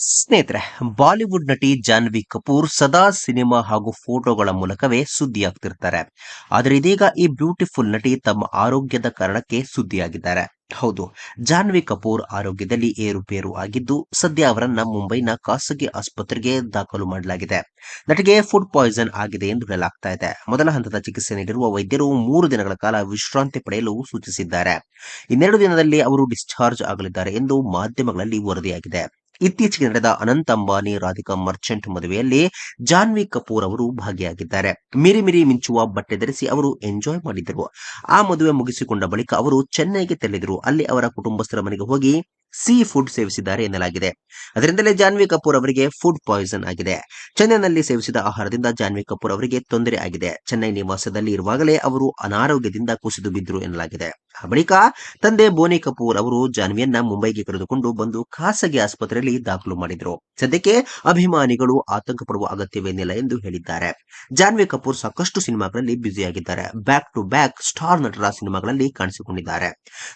ಸ್ನೇಹಿತರೆ, ಬಾಲಿವುಡ್ ನಟಿ ಜಾನ್ವಿ ಕಪೂರ್ ಸದಾ ಸಿನಿಮಾ ಹಾಗೂ ಫೋಟೋಗಳ ಮೂಲಕವೇ ಸುದ್ದಿಯಾಗ್ತಿರ್ತಾರೆ. ಆದರೆ ಇದೀಗ ಈ ಬ್ಯೂಟಿಫುಲ್ ನಟಿ ತಮ್ಮ ಆರೋಗ್ಯದ ಕಾರಣಕ್ಕೆ ಸುದ್ದಿಯಾಗಿದ್ದಾರೆ. ಹೌದು, ಜಾನ್ವಿ ಕಪೂರ್ ಆರೋಗ್ಯದಲ್ಲಿ ಏರುಪೇರು ಆಗಿದ್ದು, ಸದ್ಯ ಅವರನ್ನ ಮುಂಬೈನ ಖಾಸಗಿ ಆಸ್ಪತ್ರೆಗೆ ದಾಖಲು ಮಾಡಲಾಗಿದೆ. ನಟಿಗೆ ಫುಡ್ ಪಾಯ್ಸನ್ ಆಗಿದೆ ಎಂದು ಹೇಳಲಾಗ್ತಾ ಇದೆ. ಮೊದಲ ಹಂತದ ಚಿಕಿತ್ಸೆ ನೀಡಿರುವ ವೈದ್ಯರು ಮೂರು ದಿನಗಳ ಕಾಲ ವಿಶ್ರಾಂತಿ ಪಡೆಯಲು ಸೂಚಿಸಿದ್ದಾರೆ. ಇನ್ನೆರಡು ದಿನದಲ್ಲಿ ಅವರು ಡಿಸ್ಚಾರ್ಜ್ ಆಗಲಿದ್ದಾರೆ ಎಂದು ಮಾಧ್ಯಮಗಳಲ್ಲಿ ವರದಿಯಾಗಿದೆ. ಇತ್ತೀಚೆಗೆ ನಡೆದ ಅನಂತ ಅಂಬಾನಿ, ರಾಧಿಕಾ ಮರ್ಚೆಂಟ್ ಮದುವೆಯಲ್ಲಿ ಜಾನ್ವಿ ಕಪೂರ್ ಅವರು ಭಾಗಿಯಾಗಿದ್ದಾರೆ. ಮಿರಿ ಮಿಂಚುವ ಬಟ್ಟೆ ಧರಿಸಿ ಅವರು ಎಂಜಾಯ್ ಮಾಡಿದರು. ಆ ಮದುವೆ ಮುಗಿಸಿಕೊಂಡ ಬಳಿಕ ಅವರು ಚೆನ್ನೈಗೆ ತೆರಳಿದರು. ಅಲ್ಲಿ ಅವರ ಕುಟುಂಬಸ್ಥರ ಮನೆಗೆ ಹೋಗಿ ಸಿ ಫುಡ್ ಸೇವಿಸಿದ್ದಾರೆ ಎನ್ನಲಾಗಿದೆ. ಅದರಿಂದಲೇ ಜಾನ್ವಿ ಕಪೂರ್ ಅವರಿಗೆ ಫುಡ್ ಪಾಯ್ಸನ್ ಆಗಿದೆ. ಚೆನ್ನೈನಲ್ಲಿ ಸೇವಿಸಿದ ಆಹಾರದಿಂದ ಜಾನ್ವಿ ಕಪೂರ್ ಅವರಿಗೆ ತೊಂದರೆ ಆಗಿದೆ. ಚೆನ್ನೈ ನಿವಾಸದಲ್ಲಿ ಇರುವಾಗಲೇ ಅವರು ಅನಾರೋಗ್ಯದಿಂದ ಕುಸಿದು ಬಿದ್ದರು ಎನ್ನಲಾಗಿದೆ. ಆ ಬಳಿಕ ತಂದೆ ಬೋನಿ ಕಪೂರ್ ಅವರು ಜಾನ್ವಿಯನ್ನ ಮುಂಬೈಗೆ ಕರೆದುಕೊಂಡು ಬಂದು ಖಾಸಗಿ ಆಸ್ಪತ್ರೆಯಲ್ಲಿ ದಾಖಲು ಮಾಡಿದ್ರು. ಸದ್ಯಕ್ಕೆ ಅಭಿಮಾನಿಗಳು ಆತಂಕ ಪಡುವ ಅಗತ್ಯವೇನಿಲ್ಲ ಎಂದು ಹೇಳಿದ್ದಾರೆ. ಜಾನ್ವಿ ಕಪೂರ್ ಸಾಕಷ್ಟು ಸಿನಿಮಾಗಳಲ್ಲಿ ಬ್ಯುಸಿಯಾಗಿದ್ದಾರೆ. ಬ್ಯಾಕ್ ಟು ಬ್ಯಾಕ್ ಸ್ಟಾರ್ ನಟರ ಸಿನಿಮಾಗಳಲ್ಲಿ ಕಾಣಿಸಿಕೊಂಡಿದ್ದಾರೆ.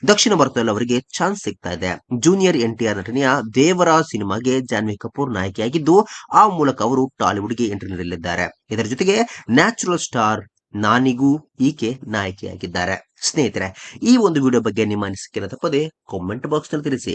ದಕ್ಷಿಣ ಭಾರತದಲ್ಲಿ ಅವರಿಗೆ ಚಾನ್ಸ್ ಸಿಗ್ತಾ ಇದೆ. ಜೂನಿಯರ್ ಎನ್ಟಿಆರ್ ನಟನೆಯ ದೇವರ ಸಿನಿಮಾಗೆ ಜಾನ್ವಿ ಕಪೂರ್ ನಾಯಕಿಯಾಗಿದ್ದು, ಆ ಮೂಲಕ ಅವರು ಟಾಲಿವುಡ್ಗೆ ಎಂಟ್ರಿ ನೀಡಲಿದ್ದಾರೆ. ಇದರ ಜೊತೆಗೆ ನ್ಯಾಚುರಲ್ ಸ್ಟಾರ್ ನಾನಿಗೂ ಈಕೆ ನಾಯಕಿಯಾಗಿದ್ದಾರೆ. ಸ್ನೇಹಿತರೆ, ಈ ಒಂದು ವಿಡಿಯೋ ಬಗ್ಗೆ ನಿಮ್ಮ ಅನಿಸಿಕೆಯನ್ನು ತಪ್ಪದೆ ಕಾಮೆಂಟ್ ಬಾಕ್ಸ್ನಲ್ಲಿ ತಿಳಿಸಿ.